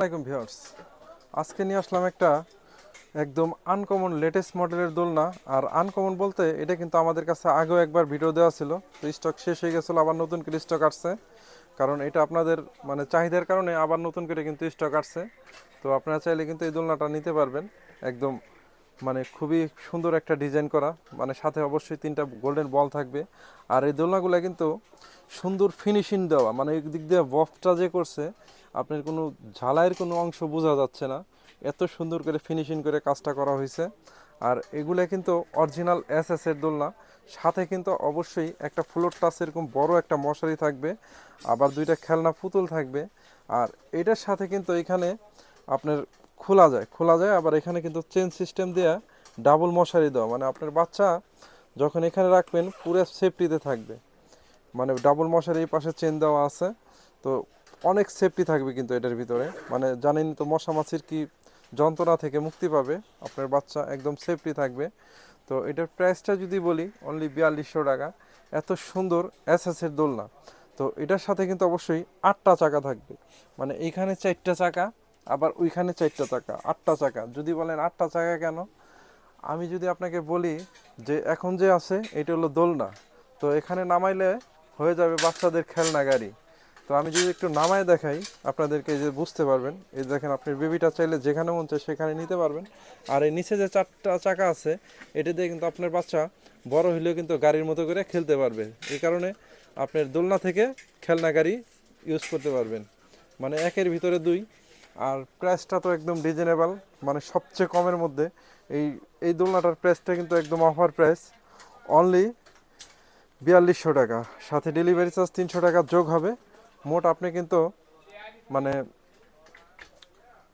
আসসালামাইকুম ভিউয়ার্স। আজকে নিয়ে আসলাম একটা একদম আনকমন লেটেস্ট মডেলের দোলনা। আর আনকমন বলতে এটা কিন্তু আমাদের কাছে আগেও একবার ভিডিও দেওয়া ছিল। তো স্টক শেষ হয়ে গেছিল, আবার নতুন করে স্টক আসছে। কারণ এটা আপনাদের মানে চাহিদার কারণে আবার নতুন করে কিন্তু স্টক আসছে। তো আপনারা চাইলে কিন্তু এই দোলনাটা নিতে পারবেন। একদম মানে খুবই সুন্দর একটা ডিজাইন করা। মানে সাথে অবশ্যই তিনটা গোল্ডেন বল থাকবে। আর এই দোলনাগুলো কিন্তু সুন্দর ফিনিশিং দেওয়া মানে দিক দিয়ে বফটা যে করছে, আপনার কোনো ঝালাইয়ের কোনো অংশ বোঝা যাচ্ছে না। এত সুন্দর করে ফিনিশিং করে কাজটা করা হয়েছে। আর এগুলো কিন্তু অরিজিনাল এস এস এর দোলনা। সাথে কিন্তু অবশ্যই একটা ফ্লোর টাচ এরকম বড় একটা মশারি থাকবে, আবার দুইটা খেলনা পুতুল থাকবে। আর এটার সাথে কিন্তু এখানে আপনার খোলা যায় খোলা যায়, আবার এখানে কিন্তু চেন সিস্টেম দেওয়া ডাবল মশারি দেওয়া। মানে আপনার বাচ্চা যখন এখানে রাখবেন, পুরো সেফটিতে থাকবে। মানে ডাবল মশারি এই পাশে চেন দেওয়া আছে। তো অনেক সেফটি থাকবে কিন্তু এটার ভিতরে। মানে জানেন তো, মশা মাছির কি যন্ত্রণা থেকে মুক্তি পাবে? আপনার বাচ্চা একদম সেফটি থাকবে। তো এটার প্রাইসটা যদি বলি অনলি বিয়াল্লিশশো টাকা। এত সুন্দর এসএসের দোলনা। তো এটার সাথে কিন্তু অবশ্যই আটটা চাকা থাকবে। মানে এইখানে চারটা চাকা, আবার ওইখানে চারটা চাকা, আটটা চাকা। যদি বলেন আটটা চাকা কেন? আমি যদি আপনাকে বলি যে এখন যে আছে, এটা হলো দোলনা। তো এখানে নামাইলে হয়ে যাবে বাচ্চাদের খেলনা গাড়ি। তো আমি যদি একটু নামায় দেখাই, আপনাদেরকে যে বুঝতে পারবেন, এই দেখেন আপনি বেবিটা চাইলে যেখানে মন চায় সেখানে নিতে পারবেন। আর এই নিচে যে চারটা চাকা আছে, এটা দিয়ে কিন্তু আপনার বাচ্চা বড় হলেও কিন্তু গাড়ির মতো করে খেলতে পারবে। এই কারণে আপনার দোলনা থেকে খেলনা গাড়ি ইউজ করতে পারবেন। মানে একের ভিতরে দুই। আর প্রাইসটা তো একদম রিজনেবল মানে সবচেয়ে কমের মধ্যে। এই এই দোলনাটার প্রাইসটা কিন্তু একদম অফার প্রাইস অনলি বিয়াল্লিশশো টাকা। সাথে ডেলিভারি চার্জ তিনশো টাকা যোগ হবে। মোট আপনি কিন্তু মানে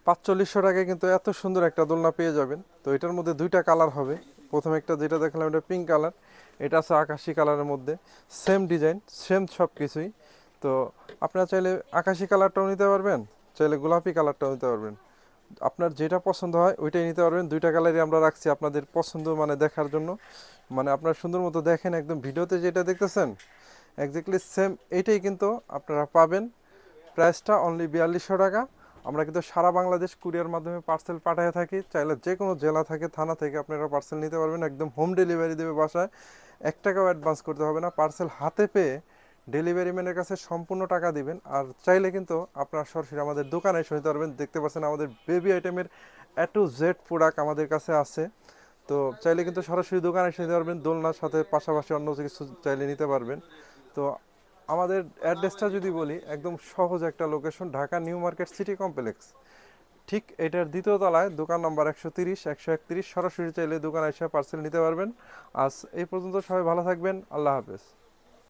পাঁচচল্লিশশো টাকায় কিন্তু এত সুন্দর একটা দোলনা পেয়ে যাবেন। তো এটার মধ্যে দুইটা কালার হবে। প্রথমে একটা যেটা দেখলাম, এটা পিঙ্ক কালার এটা আছে আকাশি কালারের মধ্যে। সেম ডিজাইন সেম সব কিছুই। তো আপনারা চাইলে আকাশি কালারটাও নিতে পারবেন, চাইলে গোলাপি কালারটাও নিতে পারবেন। আপনার যেটা পছন্দ হয়, ওইটাই নিতে পারবেন। দুইটা কালারই আমরা রাখছি আপনাদের পছন্দ মানে দেখার জন্য। মানে আপনার সুন্দর মতো দেখেন একদম ভিডিওতে যেটা দেখতেছেন একজাক্টলি সেম এইটাই কিন্তু আপনারা পাবেন। প্রাইসটা অনলি বিয়াল্লিশশো টাকা। আমরা কিন্তু সারা বাংলাদেশ কুরিয়ার মাধ্যমে পার্সেল পাঠিয়ে থাকি। চাইলে যে কোনো জেলা থেকে, থানা থেকে আপনারা পার্সেল নিতে পারবেন। একদম হোম ডেলিভারি দেবে বাসায়। এক টাকাও অ্যাডভান্স করতে হবে না। পার্সেল হাতে পেয়ে ডেলিভারি ম্যানের কাছে সম্পূর্ণ টাকা দিবেন। আর চাইলে কিন্তু আপনারা সরাসরি আমাদের দোকানে এসে নিতে পারবেন। দেখতে পাচ্ছেন আমাদের বেবি আইটেমের এ টু জেড প্রোডাক্ট আমাদের কাছে আছে। তো চাইলে কিন্তু সরাসরি দোকানে এসে নিতে পারবেন। দোলনার সাথে পাশাপাশি অন্য কিছু চাইলে নিতে পারবেন। তো আমাদের অ্যাড্রেসটা যদি বলি, একদম সহজ একটা location Dhaka new market city complex. ঠিক এটার দ্বিতীয় তলায় দোকান নম্বর একশো তিরিশ, একশো একত্রিশ। সরাসরি চাইলে দোকানে এসে পার্সেল নিতে পারবেন। আজ এই পর্যন্ত সবাই ভালো থাকবেন। আল্লাহ হাফেজ।